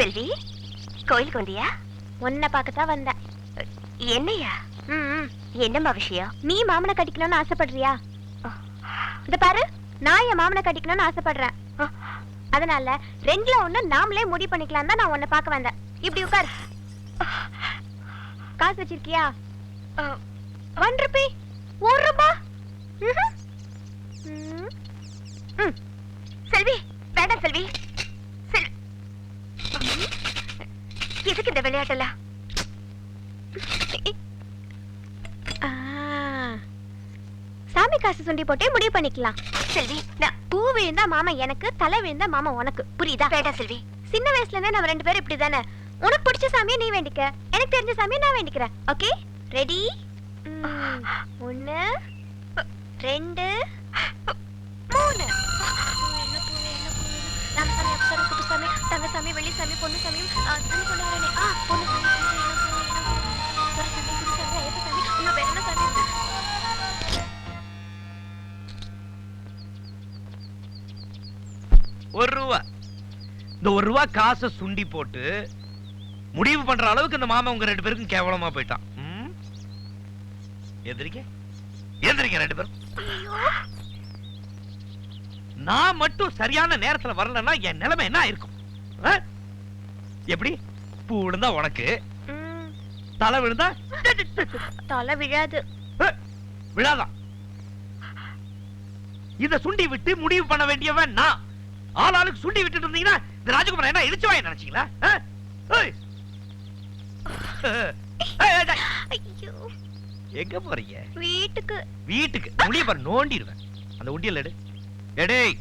செல்வி கோயிலுக்கு வந்தியா? உன்னை பார்க்கத்தான் வந்தேன். என்னையா? ம் என்னம்மா விஷயம்? நீ மாமனை கட்டிக்கணும்னு ஆசைப்படுறியா? இந்த பாரு நான் என் மாமனை கட்டிக்கணும்னு ஆசைப்படுறேன். அதனால ரெண்டுல ஒண்ணு நாமளே முடிவு பண்ணிக்கலாம் தான் நான் உன்னை பார்க்க வந்தேன். இப்படி உட்கார். காசு வச்சிருக்கியா? ஒன் ருபி ஒரு ரூபா ம்ஹும். ம். ம். செல்வி வேண்டாம் செல்வி செல் எதுக்கு இந்த விளையாட்டெல்லாம். சாமி காசு சுண்டி போட்டே முடிவு பண்ணிக்கலாம். செல்வி நான் பூ விழுந்தா மாமா எனக்கு தலை விழுந்தா மாமா உனக்கு. புரியுதா? வேண்டாம் செல்வி. சின்ன வயசுல இருந்தே நம்ம ரெண்டு பேரும் இப்படிதானே? உனக்கு பிடிச்ச சாமியை நீ வேண்டிக்க. எனக்கு தெரிஞ்ச சாமியை நான் வேண்டிக்கிறேன். ஓகே? ரெடி ஒன்னு ரெண்டு மூணு. ராமசாமி அப்சரம் குப்புசாமி தங்கசாமி வெள்ளிசாமி பொண்ணுசாமி ஒரு ரூபா இந்த ஒரு ரூபா காசை சுண்டி போட்டு முடிவு பண்ற அளவுக்கு இந்த மாமா உங்க ரெண்டு பேருக்கும் கேவலமா போயிட்டான். ம்? எந்திரிக்க. எந்திரிக்க ரெண்டு பேரும். நான் மட்டும் சரியான நேரத்துல வரலன்னா என் நிலைமை என்ன ஆயிருக்கும்? ஆ? எப்படி? பூ விழுந்தா உனக்கு. தலை விழுந்தா? தலை விழாது. விழாதான். இத சுண்டி விட்டு முடிவு பண்ண வேண்டியவன் நான். ஆளாளுக்கு சுண்டி விட்டுட்டு இருந்தீங்கன்னா இந்த ராஜகுமார் என்ன இடிச்சுவாய் நினைச்சீங்களா? எங்க போறீங்க? வீட்டுக்கு. வீட்டுக்கு. முடிய பாரு நோண்டிடுவேன். அந்த உண்டியல் எடு. எடேய்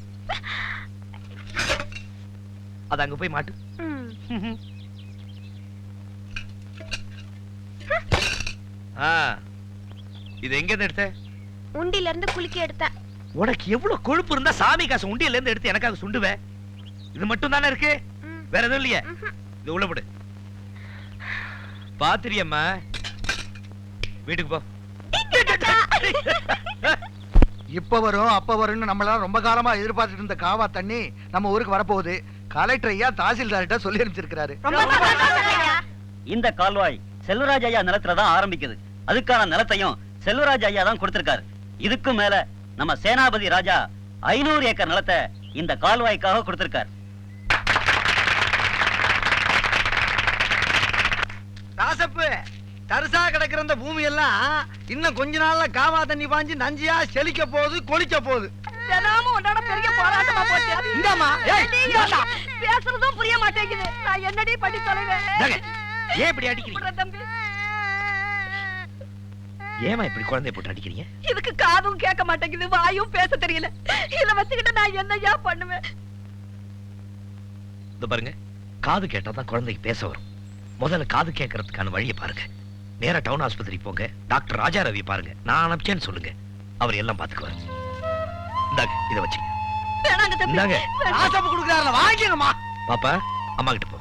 அது அங்க போய் மாட்டு. இது எங்க இருந்து எடுத்த? உண்டில இருந்து குலுக்கி எடுத்தேன். உனக்கு எவ்வளவு கொழுப்பு இருந்தா சாமி காசு உண்டியல்ல இருந்து எடுத்து எனக்காக சுண்டுவ? இது மட்டும் தானே இருக்கு. வேற எதுவும் இல்லையே. இது உள்ள போடு. பாத்திரியம்மா வீட்டுக்கு போ. இப்ப வரும் அப்ப வரும்னு நம்மளால ரொம்ப காலமா எதிர்பார்த்துட்டு இருந்த காவா தண்ணி நம்ம ஊருக்கு வரப்போகுது. கலெக்டர் ஐயா தாசில்தார்கிட்ட சொல்லி அனுப்பிச்சிருக்கிறாரு. இந்த கால்வாய் செல்வராஜ் ஐயா நிலத்துல தான் ஆரம்பிக்குது. அதுக்கான நிலத்தையும் செல்வராஜ் ஐயா தான் கொடுத்திருக்காரு. இதுக்கு மேல நம்ம சேனாபதி ராஜா ஐநூறு ஏக்கர் நிலத்தை இந்த கால்வாய்க்காக கொடுத்திருக்காரு ராசப்பு தரிசா கிடக்கிற இந்த பூமி எல்லாம் இன்னும் கொஞ்ச நாள்ல காவா தண்ணி பாஞ்சு நஞ்சியா செழிக்க போகுது கொளிக்க போகுது. பேசுறதும் புரிய மாட்டேங்குது நான் என்னடி பண்ணி தொலைவேன். ஏன் இப்படி அடிக்கிறீங்க தம்பி ஏமா இப்படி குழந்தைய போட்டு அடிக்கிறீங்க? இதுக்கு காதும் கேட்க மாட்டேங்குது வாயும் பேச தெரியல. இத வச்சுக்கிட்டு நான் என்னய்யா பண்ணுவேன்? இந்த பாருங்க காது கேட்டா தான் குழந்தைக்கு பேச வரும். முதல்ல காது கேட்கறதுக்கான வழியை பாருங்க. நேரா டவுன் ஆஸ்பத்திரி போங்க டாக்டர் ராஜா ரவி பாருங்க. நான் அனுப்பிச்சேன்னு சொல்லுங்க. அவர் எல்லாம் பாத்துக்குவாரு. இந்தாங்க இதை வச்சுங்க. பாப்பா அம்மா கிட்ட போ.